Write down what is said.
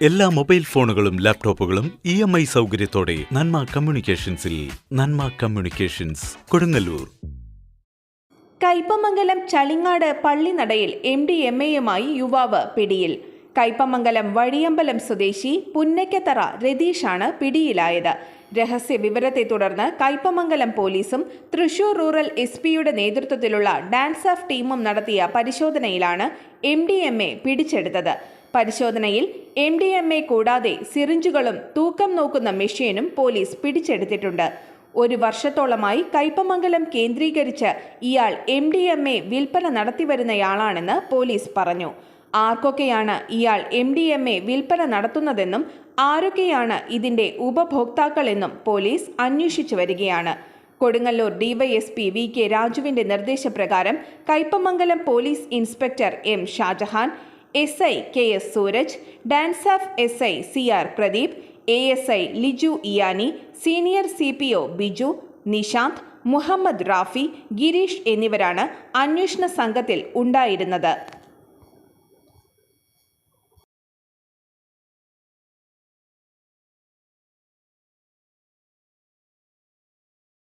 എല്ലാ മൊബൈൽ ഫോണുകളും ലാപ്ടോപ്പുകളും ഇ എം ഐ സൗകര്യത്തോടെ നന്മ കമ്മ്യൂണിക്കേഷൻസിൽ നന്മ കമ്മ്യൂണിക്കേഷൻസ് കൊടുങ്ങല്ലൂർ. കൈപ്പമംഗലം ചളിങ്ങാട് പള്ളിനടയിൽ എം ഡി എം എയുമായി യുവാവ് പിടിയിൽ. കൈപ്പമംഗലം വഴിയമ്പലം സ്വദേശി പുന്നയ്ക്കത്തറ രതീഷാണ് പിടിയിലായത്. രഹസ്യ വിവരത്തെ തുടർന്ന് കൈപ്പമംഗലം പോലീസും തൃശൂർ റൂറൽ എസ് പിയുടെ നേതൃത്വത്തിലുള്ള ഡാൻസ് ഓഫ് ടീമും നടത്തിയ പരിശോധനയിലാണ് എം ഡി എം എ പിടിച്ചെടുത്തത്. പരിശോധനയിൽ എം ഡി എം എ കൂടാതെ സിറിഞ്ചുകളും തൂക്കം നോക്കുന്ന മെഷീനും പോലീസ് പിടിച്ചെടുത്തിട്ടുണ്ട്. ഒരു വർഷത്തോളമായി കൈപ്പമംഗലം കേന്ദ്രീകരിച്ച് ഇയാൾ എം ഡി എം എ വിൽപ്പന നടത്തിവരുന്നയാളാണെന്ന് പോലീസ് പറഞ്ഞു. ആർക്കൊക്കെയാണ് ഇയാൾ എം ഡി എം എ വിൽപ്പന നടത്തുന്നതെന്നും ആരൊക്കെയാണ് ഇതിന്റെ ഉപഭോക്താക്കളെന്നും പോലീസ് അന്വേഷിച്ചു വരികയാണ്. കൊടുങ്ങല്ലൂർ ഡിവൈഎസ്പി വി കെ രാജുവിന്റെ നിർദ്ദേശപ്രകാരം Kaipamangalam police inspector M Shajahan S I K S Sooraj dance of S I C R Pradeep A S I Liju ഇയാനി senior C P O Biju Nishanth Muhammad Rafi Girish എന്നിവരാണ് അന്വേഷണ സംഘത്തിൽ ഉണ്ടായിരുന്നത്.